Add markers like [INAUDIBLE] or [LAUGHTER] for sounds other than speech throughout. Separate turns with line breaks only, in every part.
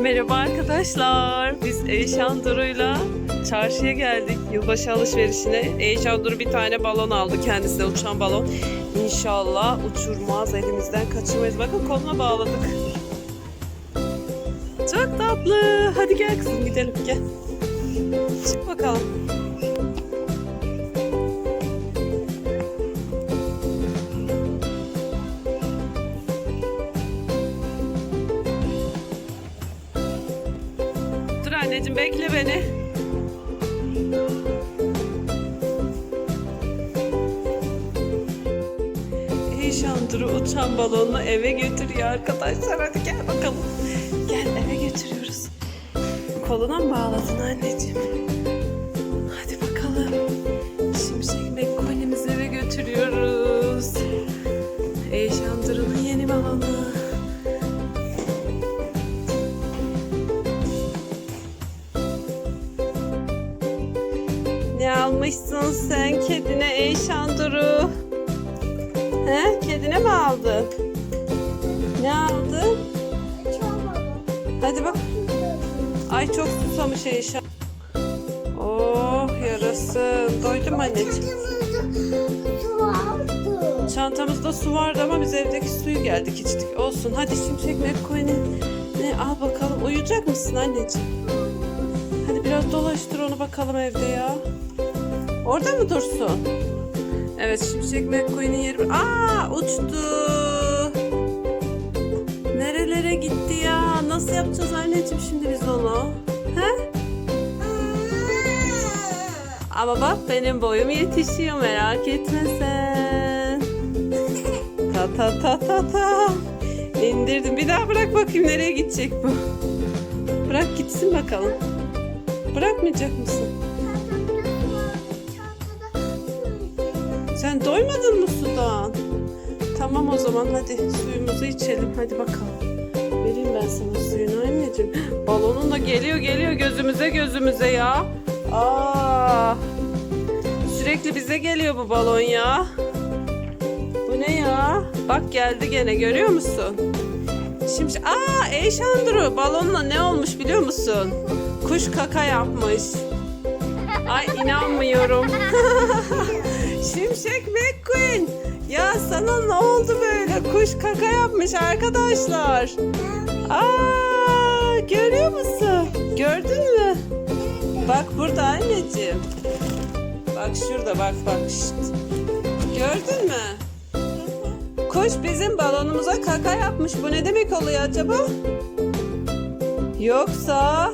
Merhaba arkadaşlar. Biz Eyşan Duru'yla çarşıya geldik. Yılbaşı alışverişine. Eyşan Duru bir tane balon aldı kendisine uçan balon. İnşallah uçurmaz elimizden kaçırmayız. Bakın koluna bağladık. Çok tatlı. Hadi gel kızım gidelim gel. Çık bakalım. Anneciğim bekle beni. Eyşan Duru uçan balonla eve götürüyor arkadaşlar. Hadi gel bakalım. Gel eve götürüyoruz. Koluna mı bağladın anneciğim? Hadi bakalım. Ne almışsın sen kedine Eyşan Duru? He? Kedine mi aldın? Ne aldın? Hadi bak. Ay çok susamış Eyşan. Oh yarasın. Doydun mu anneciğim? Çantamızda su vardı ama biz evdeki suyu geldik içtik. Olsun. Hadi Şimşek McCoy'nin ne al bakalım. Uyuyacak mısın anneciğim? Hadi biraz dolaştır onu bakalım evde ya. Orada mı dursun? Evet Şimşek McCoy'nin yeri... Aa uçtu. Nerelere gitti ya? Nasıl yapacağız anneciğim şimdi biz onu? He? Ama bak benim boyum yetişiyor merak etme sen. Ta ta ta ta ta. İndirdim. Bir daha bırak bakayım nereye gidecek bu. Bırak gitsin bakalım. Bırakmayacak mısın? Sen doymadın mı sudan? Tamam o zaman hadi suyumuzu içelim. Hadi bakalım. Vereyim ben sana suyunu anneciğim. [GASPS] Balonun da geliyor geliyor gözümüze gözümüze ya. Aa, sürekli bize geliyor bu balon ya. Bu ne ya? Bak geldi gene görüyor musun? Şimdi aa Eyşandru balonla ne olmuş biliyor musun? Kuş kaka yapmış. Ay inanmıyorum. [LAUGHS] Şimşek McQueen. Ya sana ne oldu böyle? Kuş kaka yapmış arkadaşlar. Aa, görüyor musun? Gördün mü? Bak burada anneciğim. Bak şurada bak bak. Şşt. Gördün mü? Kuş bizim balonumuza kaka yapmış. Bu ne demek oluyor acaba? Yoksa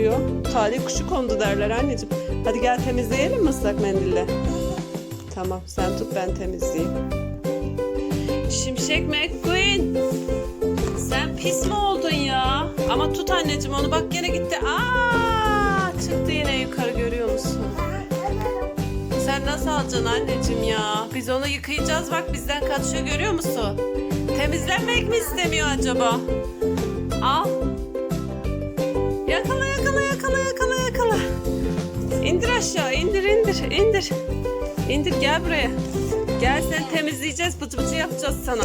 oluyor? Talih kuşu kondu derler anneciğim. Hadi gel temizleyelim mi ıslak mendille? Tamam sen tut ben temizleyeyim. Şimşek McQueen. Sen pis mi oldun ya? Ama tut anneciğim onu bak gene gitti. Aa, çıktı yine yukarı görüyor musun? Sen nasıl alacaksın anneciğim ya? Biz onu yıkayacağız bak bizden kaçıyor görüyor musun? Temizlenmek mi istemiyor acaba? Al. Yakala yakala yakala yakala yakala. İndir aşağı indir indir indir. İndir gel buraya. Gel sen temizleyeceğiz bıcı bıcı yapacağız sana.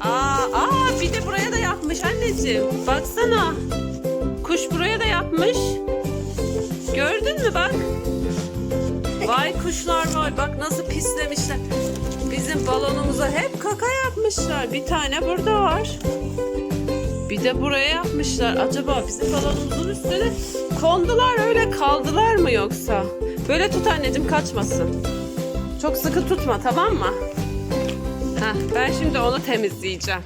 Aa, aa bir de buraya da yapmış anneciğim. Baksana. Kuş buraya da yapmış. Gördün mü bak. Vay kuşlar vay bak nasıl pislemişler. Bizim balonumuza hep kaka yapmışlar. Bir tane burada var. Bir de buraya yapmışlar. Acaba bizim balonumuzun üstüne kondular öyle kaldılar mı yoksa? Böyle tut anneciğim kaçmasın. Çok sıkı tutma tamam mı? Heh, ben şimdi onu temizleyeceğim.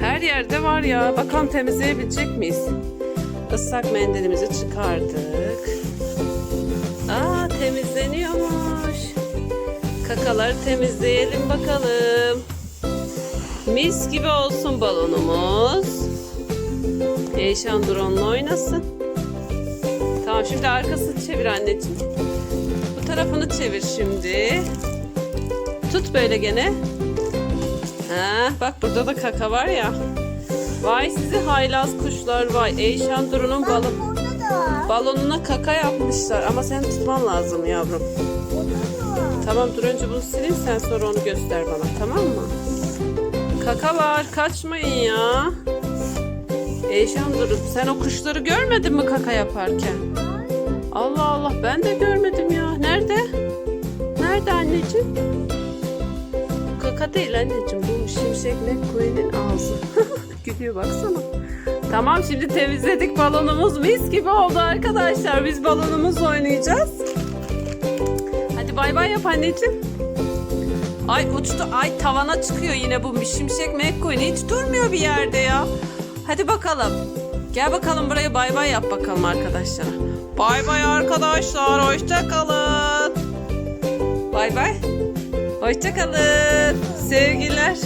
Her yerde var ya. Bakalım temizleyebilecek miyiz? Islak mendilimizi çıkardık. Aa temizleniyormuş. Kakaları temizleyelim bakalım. Mis gibi olsun balonumuz. Eyşan drone'la oynasın. Tamam şimdi arkasını çevir anneciğim. Bu tarafını çevir şimdi. Tut böyle gene. Ha, bak burada da kaka var ya. Vay sizi haylaz kuşlar vay. Eyşan Duru'nun balon, balonuna kaka yapmışlar. Ama sen tutman lazım yavrum. Tamam dur önce bunu sileyim sen sonra onu göster bana tamam mı? Kakalar kaçmayın ya. Eyşan durup sen o kuşları görmedin mi kaka yaparken? Allah Allah ben de görmedim ya. Nerede? Nerede anneciğim? Kaka değil anneciğim bu Şimşek McQueen'in ağzı. [LAUGHS] Gülüyor baksana. Tamam şimdi temizledik balonumuz mis gibi oldu arkadaşlar. Biz balonumuzla oynayacağız. Hadi bay bay yap anneciğim. Ay uçtu. Ay tavana çıkıyor yine bu Şimşek McQueen. Hiç durmuyor bir yerde ya. Hadi bakalım. Gel bakalım buraya bay bay yap bakalım arkadaşlara. Bay bay arkadaşlar. Hoşça kalın. Bay bay. Hoşça kalın. Sevgiler.